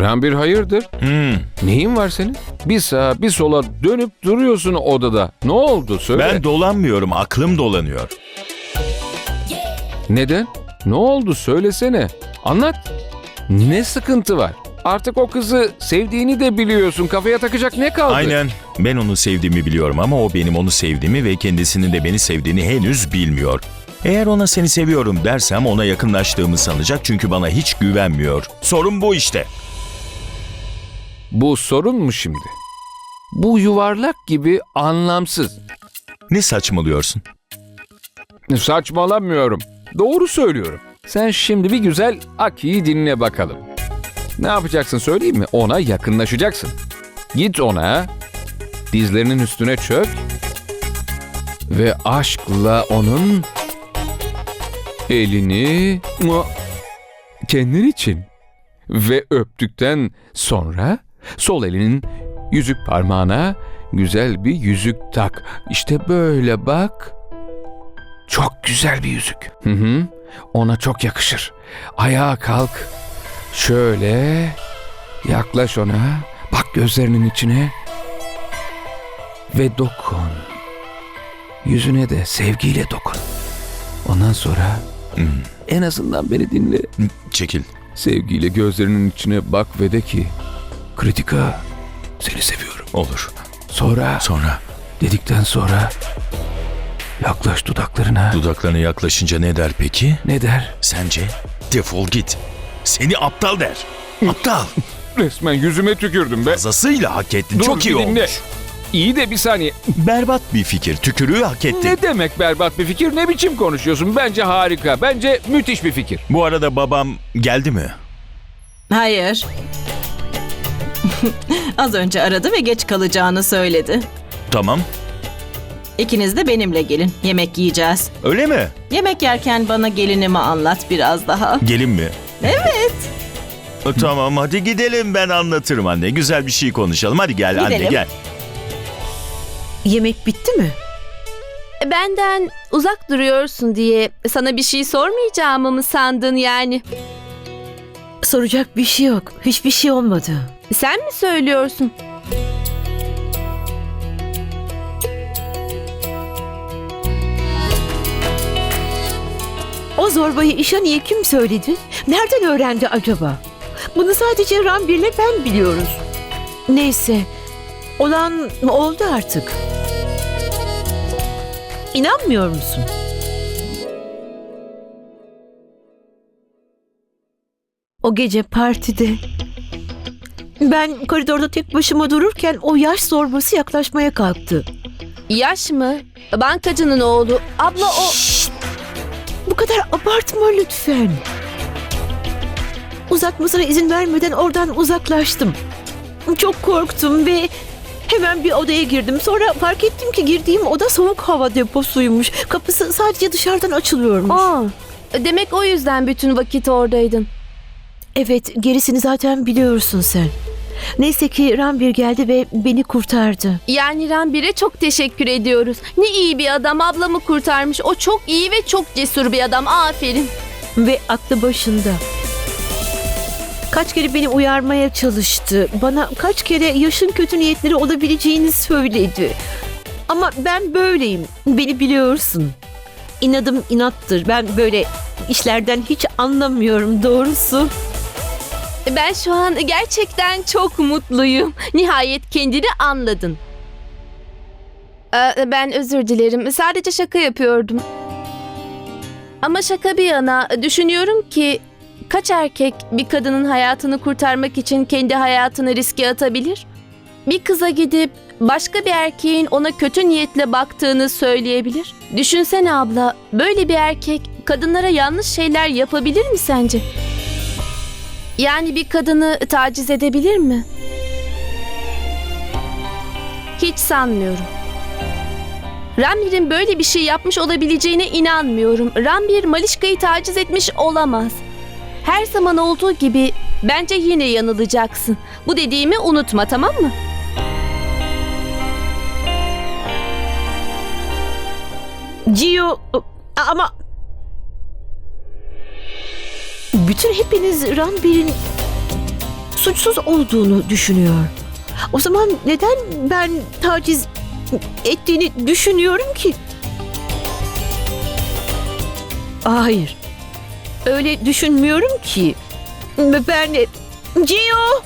Rambir hayırdır? Hmm, Neyin var senin? Bir sağa bir sola dönüp duruyorsun odada. Ne oldu söyle. ben dolanmıyorum, aklım dolanıyor. Neden? Ne oldu söylesene. Anlat. Ne sıkıntı var? Artık o kızı sevdiğini de biliyorsun. Kafaya takacak ne kaldı? Aynen. Ben onu sevdiğimi biliyorum ama o benim onu sevdiğimi ve kendisinin de beni sevdiğini henüz bilmiyor. Eğer ona seni seviyorum dersem ona yakınlaştığımı sanacak çünkü bana hiç güvenmiyor. Sorun bu işte. Bu sorun mu şimdi? Bu yuvarlak gibi anlamsız. Ne saçmalıyorsun? Saçmalamıyorum. Doğru söylüyorum. Sen şimdi bir güzel Aki'yi dinle bakalım. Ne yapacaksın söyleyeyim mi? Ona yakınlaşacaksın. Git ona, dizlerinin üstüne çök ve aşkla onun elini kendin için ve öptükten sonra sol elinin yüzük parmağına güzel bir yüzük tak. İşte böyle bak. Çok güzel bir yüzük. Hı hı. Ona çok yakışır. Ayağa kalk. Şöyle yaklaş ona. Bak gözlerinin içine. Ve dokun. Yüzüne de sevgiyle dokun. Ondan sonra Hmm, en azından beni dinle. Çekil. Sevgiyle gözlerinin içine bak ve de ki Kritika seni seviyorum. Olur. Sonra Sonra dedikten sonra yaklaş dudaklarına. dudaklarına yaklaşınca ne der peki? Ne der? Sence? Defol git. Seni aptal der. Aptal. Resmen yüzüme tükürdüm be. Fazlasıyla hak ettin. Dur, Çok iyi bir dinle. olmuş. İyi de bir saniye. Berbat bir fikir. Tükürüğü hak ettin. Ne demek berbat bir fikir? Ne biçim konuşuyorsun? Bence harika. Bence müthiş bir fikir. Bu arada babam geldi mi? Hayır. Az önce aradı ve geç kalacağını söyledi. Tamam. İkiniz de benimle gelin. Yemek yiyeceğiz. Öyle mi? Yemek yerken bana gelinimi anlat biraz daha. Gelin mi? Evet. Tamam hadi gidelim ben anlatırım anne. Güzel bir şey konuşalım. Hadi gel anne Gidelim. gel. Yemek bitti mi? Benden uzak duruyorsun diye sana bir şey sormayacağımı mı sandın yani? Soracak bir şey yok. Hiçbir şey olmadı. Sen mi söylüyorsun? O zorbayı İşani'ye kim söyledi? Nereden öğrendi acaba? Bunu sadece Rambir'le ben biliyoruz. Neyse. Olan oldu artık. İnanmıyor musun? O gece partide ben koridorda tek başıma dururken o yaş zorbası yaklaşmaya kalktı. Yaş mı? Bankacının oğlu. Abla o... Şşt! Bu kadar abartma lütfen. Uzatmasına izin vermeden oradan uzaklaştım. Çok korktum ve hemen bir odaya girdim. Sonra fark ettim ki girdiğim oda soğuk hava deposuymuş. Kapısı sadece dışarıdan açılıyormuş. Aa, demek o yüzden bütün vakit oradaydın. Evet, gerisini zaten biliyorsun sen. Neyse ki Rambir geldi ve beni kurtardı. Yani Rambir'e çok teşekkür ediyoruz. Ne iyi bir adam ablamı kurtarmış. O çok iyi ve çok cesur bir adam. Aferin. ve aklı başında. Kaç kere beni uyarmaya çalıştı. Bana kaç kere yaşın kötü niyetleri olabileceğini söyledi. Ama ben böyleyim. Beni biliyorsun. İnadım inattır. Ben böyle işlerden hiç anlamıyorum doğrusu. Ben şu an gerçekten çok mutluyum. Nihayet kendini anladın. Ee, Ben özür dilerim. Sadece şaka yapıyordum. Ama şaka bir yana düşünüyorum ki kaç erkek bir kadının hayatını kurtarmak için kendi hayatını riske atabilir? Bir kıza gidip başka bir erkeğin ona kötü niyetle baktığını söyleyebilir. Düşünsene abla, böyle bir erkek kadınlara yanlış şeyler yapabilir mi sence? Yani bir kadını taciz edebilir mi? Hiç sanmıyorum. Rambir'in böyle bir şey yapmış olabileceğine inanmıyorum. Rambir Malişka'yı taciz etmiş olamaz. Her zaman olduğu gibi bence yine yanılacaksın. Bu dediğimi unutma tamam mı? Gio ama bütün hepiniz Rambir'in suçsuz olduğunu düşünüyor. O zaman neden ben taciz ettiğini düşünüyorum ki? Hayır. Öyle düşünmüyorum ki. Ben Gio!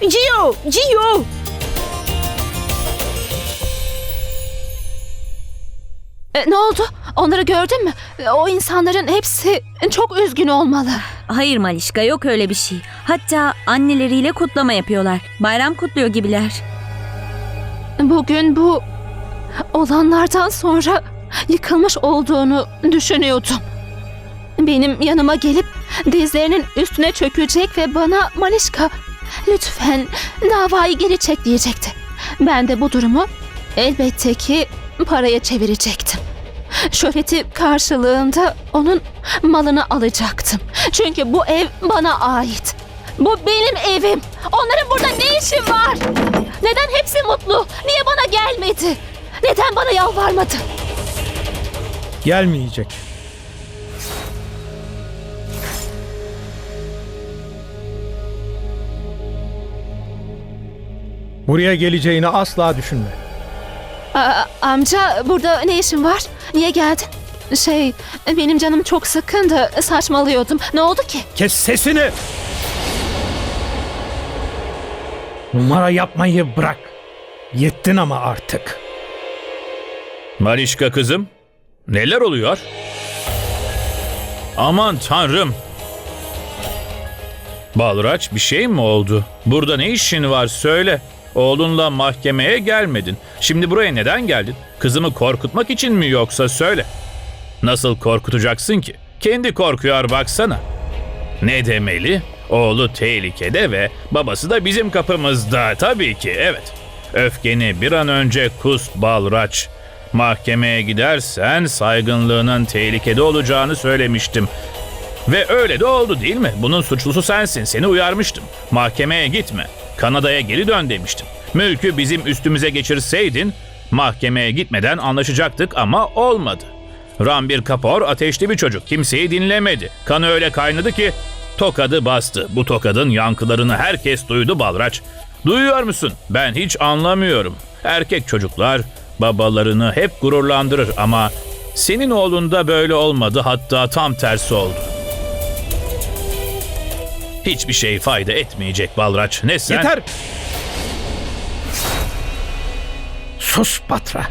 Gio! Gio! E, ne oldu? Onları gördün mü? O insanların hepsi çok üzgün olmalı. Hayır Malişka yok öyle bir şey. Hatta anneleriyle kutlama yapıyorlar. Bayram kutluyor gibiler. Bugün bu olanlardan sonra yıkılmış olduğunu düşünüyordum. Benim yanıma gelip dizlerinin üstüne çökecek ve bana Malişka lütfen davayı geri çek diyecekti. Ben de bu durumu elbette ki paraya çevirecektim. Şöhreti karşılığında onun malını alacaktım. Çünkü bu ev bana ait. Bu benim evim. Onların burada ne işi var? Neden hepsi mutlu? Niye bana gelmedi? Neden bana yalvarmadı? Gelmeyecek. Buraya geleceğini asla düşünme. Aa, amca burada ne işin var? Niye geldin? Şey benim canım çok sıkkındı. Saçmalıyordum. Ne oldu ki? Kes sesini! Numara yapmayı bırak. Yettin ama artık. Marişka kızım, neler oluyor? Aman tanrım. Balraç bir şey mi oldu? Burada ne işin var söyle. Oğlunla mahkemeye gelmedin. Şimdi buraya neden geldin? Kızımı korkutmak için mi yoksa söyle. Nasıl korkutacaksın ki? Kendi korkuyor baksana. Ne demeli? Oğlu tehlikede ve babası da bizim kapımızda. Tabii ki evet. Öfkeni bir an önce kus Balraç. Mahkemeye gidersen saygınlığının tehlikede olacağını söylemiştim. Ve öyle de oldu değil mi? Bunun suçlusu sensin. Seni uyarmıştım. Mahkemeye gitme. Kanada'ya geri dön demiştim. Mülkü bizim üstümüze geçirseydin mahkemeye gitmeden anlaşacaktık ama olmadı. Rambir Kapor ateşli bir çocuk. Kimseyi dinlemedi. Kanı öyle kaynadı ki tokadı bastı. Bu tokadın yankılarını herkes duydu Balraç. Duyuyor musun? Ben hiç anlamıyorum. Erkek çocuklar babalarını hep gururlandırır ama senin oğlunda böyle olmadı hatta tam tersi oldu. Hiçbir şey fayda etmeyecek Balraç. Ne sen? Yeter! Sus Batra.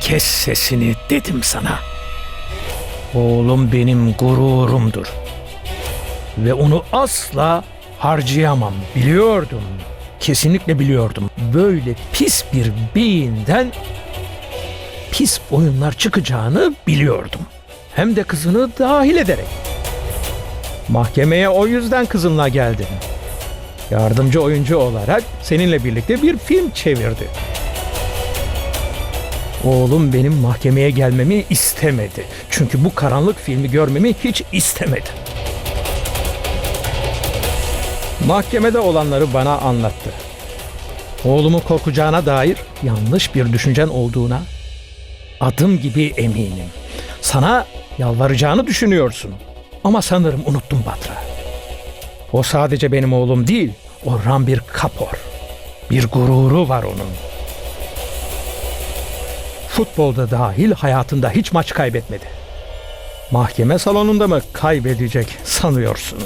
Kes sesini dedim sana. Oğlum benim gururumdur. Ve onu asla harcayamam. Biliyordum. Kesinlikle biliyordum. Böyle pis bir beyinden pis oyunlar çıkacağını biliyordum. Hem de kızını dahil ederek. Mahkemeye o yüzden kızınla geldim. Yardımcı oyuncu olarak seninle birlikte bir film çevirdi. Oğlum benim mahkemeye gelmemi istemedi. Çünkü bu karanlık filmi görmemi hiç istemedi. Mahkemede olanları bana anlattı. Oğlumu korkacağına dair yanlış bir düşüncen olduğuna adım gibi eminim. Sana yalvaracağını düşünüyorsun. Ama sanırım unuttum Batra. O sadece benim oğlum değil, o Rambir Kapor. Bir gururu var onun. Futbolda dahil hayatında hiç maç kaybetmedi. Mahkeme salonunda mı kaybedecek sanıyorsun?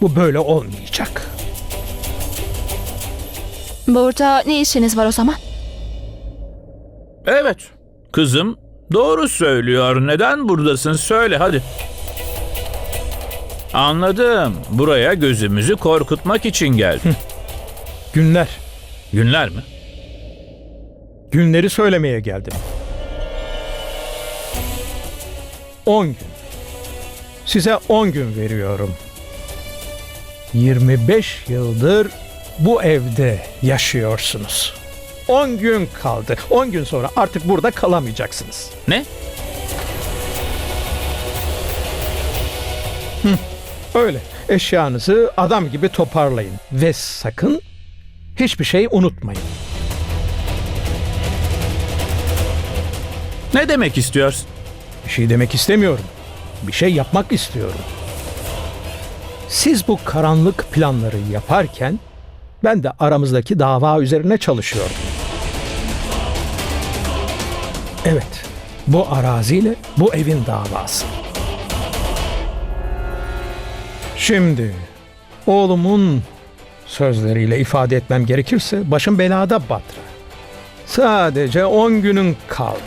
Bu böyle olmayacak. Burada ne işiniz var o zaman? Evet. Kızım doğru söylüyor. Neden buradasın? Söyle hadi. Anladım. Buraya gözümüzü korkutmak için geldin. Günler, Günler mi? günleri söylemeye geldim. 10 gün. Size 10 gün veriyorum. 25 yıldır bu evde yaşıyorsunuz. 10 gün kaldı. 10 gün sonra artık burada kalamayacaksınız. Ne? Öyle. Eşyanızı adam gibi toparlayın ve sakın hiçbir şey unutmayın. Ne demek istiyorsun? Bir şey demek istemiyorum. Bir şey yapmak istiyorum. Siz bu karanlık planları yaparken ben de aramızdaki dava üzerine çalışıyordum. Evet, bu araziyle bu evin davası. Şimdi oğlumun sözleriyle ifade etmem gerekirse başım belada Batra. Sadece 10 günün kaldı.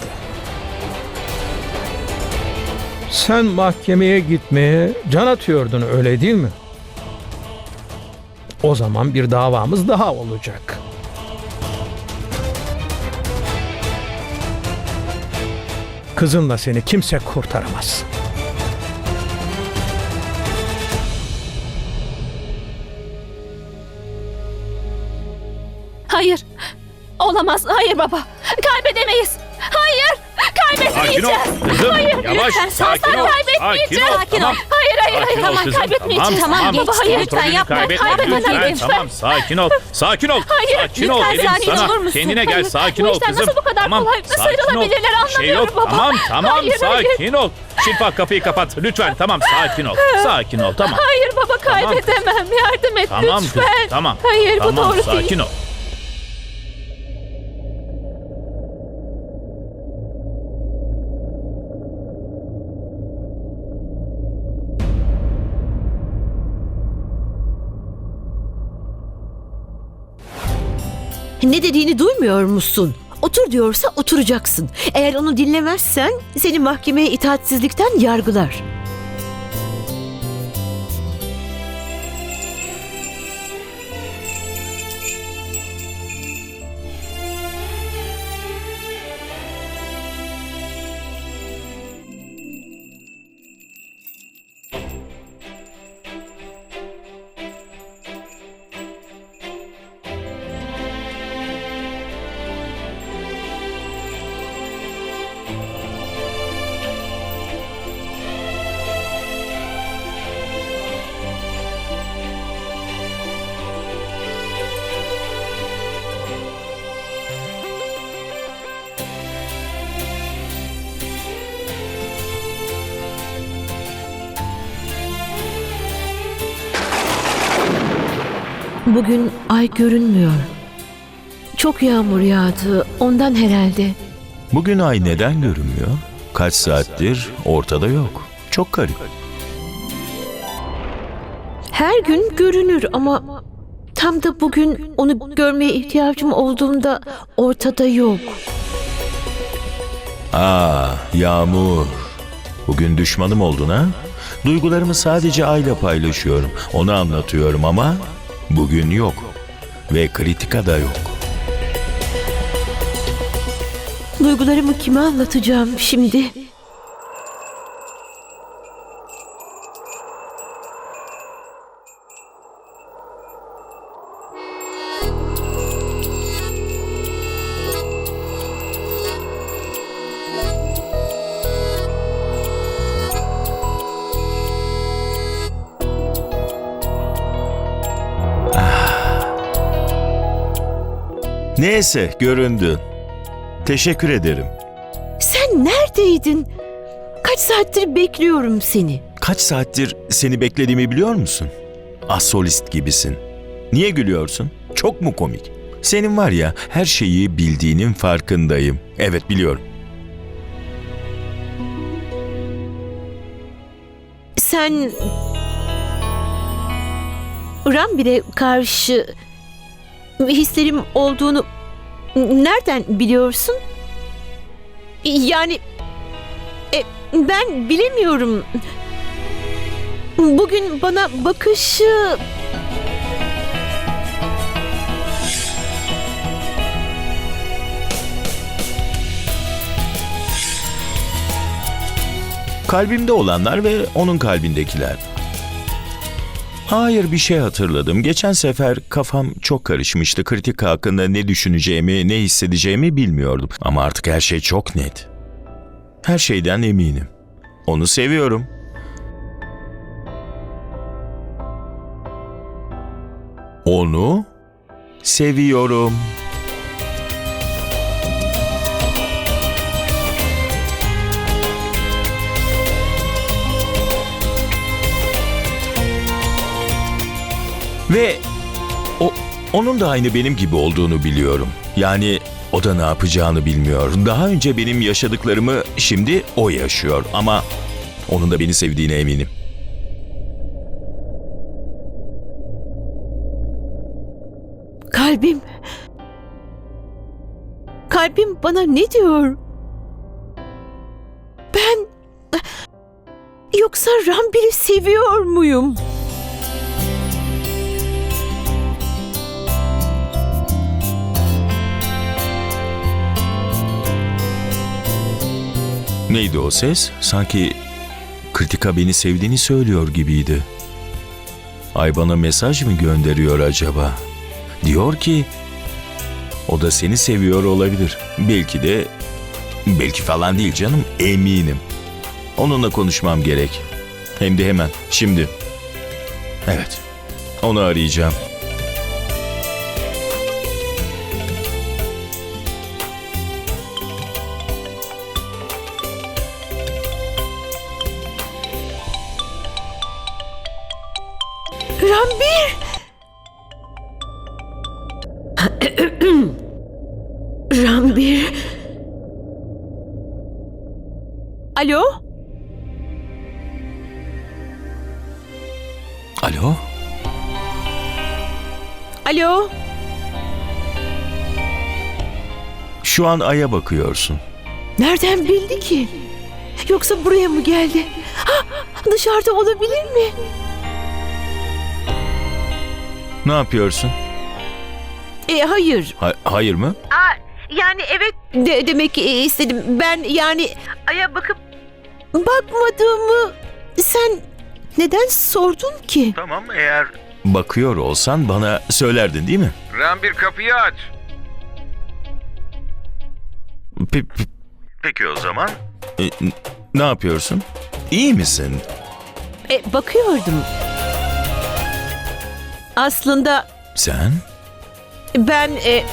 Sen mahkemeye gitmeye can atıyordun öyle değil mi? O zaman bir davamız daha olacak. Kızınla seni kimse kurtaramaz. Hayır. Olamaz. Hayır baba. Kaybedemeyiz. Hayır. Sakin ol kızım. Hayır, Yavaş. lütfen, sakin ol. Sakin ol. Tamam. Hayır hayır hayır. Sakin ol Tamam kızım. kaybetmeyeceğiz. Tamam, Tamam, tamam. geçti. Baba, hayır, lütfen yapma. kaybetme. Hayır. Tamam sakin ol. Sakin ol. Hayır, sakin ol dedim sakin sana. Kendine gel Hayır, sakin bu ol kızım. nasıl bu kadar tamam. kolay sakin ol. sıyrılabilirler şey anlamıyorum baba. Tamam tamam Hayır, hayır. sakin ol. Şilpak kapıyı kapat. Lütfen tamam sakin ol. Sakin ol tamam. Hayır baba kaybedemem. Yardım et Tamam lütfen. kızım tamam. Hayır bu tamam, doğru sakin değil. ol. Ne dediğini duymuyor musun? Otur diyorsa oturacaksın. Eğer onu dinlemezsen seni mahkemeye itaatsizlikten yargılar. Bugün ay görünmüyor. Çok yağmur yağdı. Ondan herhalde. Bugün ay neden görünmüyor? Kaç saattir ortada yok. Çok garip. Her gün görünür ama tam da bugün onu görmeye ihtiyacım olduğunda ortada yok. Aa, Yağmur. Bugün düşmanım oldun ha? Duygularımı sadece Ay'la paylaşıyorum. Onu anlatıyorum ama bugün yok. Ve kritika da yok. Duygularımı kime anlatacağım şimdi? Neyse göründün. Teşekkür ederim. Sen neredeydin? Kaç saattir bekliyorum seni. Kaç saattir seni beklediğimi biliyor musun? Asolist gibisin. Niye gülüyorsun? Çok mu komik? Senin var ya her şeyi bildiğinin farkındayım. Evet biliyorum. Sen Rambir'e karşı hislerim olduğunu nereden biliyorsun? Yani e, ben bilemiyorum. Bugün bana bakışı Kalbimde olanlar ve onun kalbindekiler. Hayır bir şey hatırladım. Geçen sefer kafam çok karışmıştı. Kritik hakkında ne düşüneceğimi, ne hissedeceğimi bilmiyordum. Ama artık her şey çok net. Her şeyden eminim. Onu seviyorum. Onu seviyorum. Ve o onun da aynı benim gibi olduğunu biliyorum. Yani o da ne yapacağını bilmiyor. Daha önce benim yaşadıklarımı şimdi o yaşıyor ama onun da beni sevdiğine eminim. Kalbim. Kalbim bana ne diyor? Ben yoksa Rambir'i seviyor muyum? Neydi o ses? Sanki Kritika beni sevdiğini söylüyor gibiydi. Ay bana mesaj mı gönderiyor acaba? Diyor ki o da seni seviyor olabilir. Belki de belki falan değil canım eminim. Onunla konuşmam gerek. Hem de hemen şimdi. Evet. Onu arayacağım. Şu an Ay'a bakıyorsun. Nereden bildi ki? Yoksa buraya mı geldi? Ha, dışarıda olabilir mi? Ne yapıyorsun? E, hayır. Ha- hayır mı? Yani evet de, demek istedim. Ben yani aya bakıp bakmadığımı sen neden sordun ki? Tamam eğer... Bakıyor olsan bana söylerdin değil mi? Rambir kapıyı aç. Pe- pe- peki o zaman. E, n- ne yapıyorsun? İyi misin? E, bakıyordum. Aslında Sen? ben e,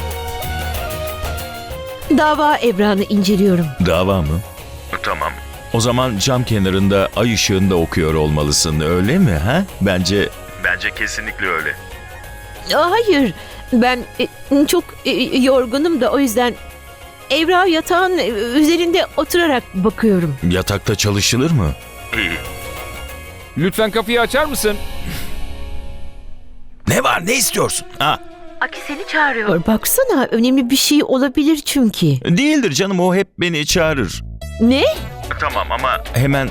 dava evranı inceliyorum. Dava mı? Tamam. O zaman cam kenarında ay ışığında okuyor olmalısın öyle mi ha? Bence... Bence kesinlikle öyle. Hayır, ben e, çok e, yorgunum da o yüzden evra yatağın e, üzerinde oturarak bakıyorum. Yatakta çalışılır mı? Lütfen kapıyı açar mısın? Ne var ne istiyorsun? Ha, Aki seni çağırıyor. Baksana önemli bir şey olabilir çünkü. değildir canım o hep beni çağırır. Ne? Tamam ama hemen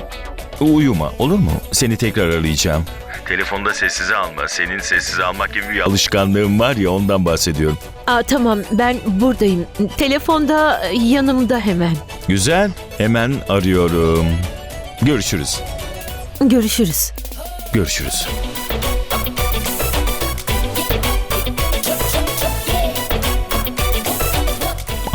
uyuma olur mu? Seni tekrar arayacağım. Telefonda sessize alma. Senin sessize almak gibi bir alışkanlığım var ya ondan bahsediyorum. Aa, tamam ben buradayım. Telefonda e, yanımda hemen. Güzel. Hemen arıyorum. Görüşürüz. Görüşürüz. Görüşürüz.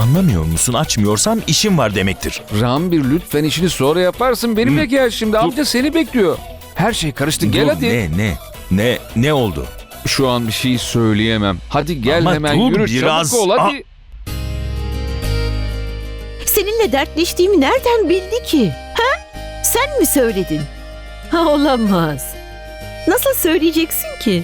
Anlamıyor musun? Açmıyorsam işim var demektir. Rambir lütfen işini sonra yaparsın. Benimle gel şimdi. Amca seni bekliyor. Her şey karıştı. Gel Dur, hadi. Ne ne? Ne ne oldu? Şu an bir şey söyleyemem. Hadi gel Ama hemen dur yürü biraz. çabuk ol hadi. Seninle dertleştiğimi nereden bildi ki? Ha? Sen mi söyledin? Ha olamaz. Nasıl söyleyeceksin ki?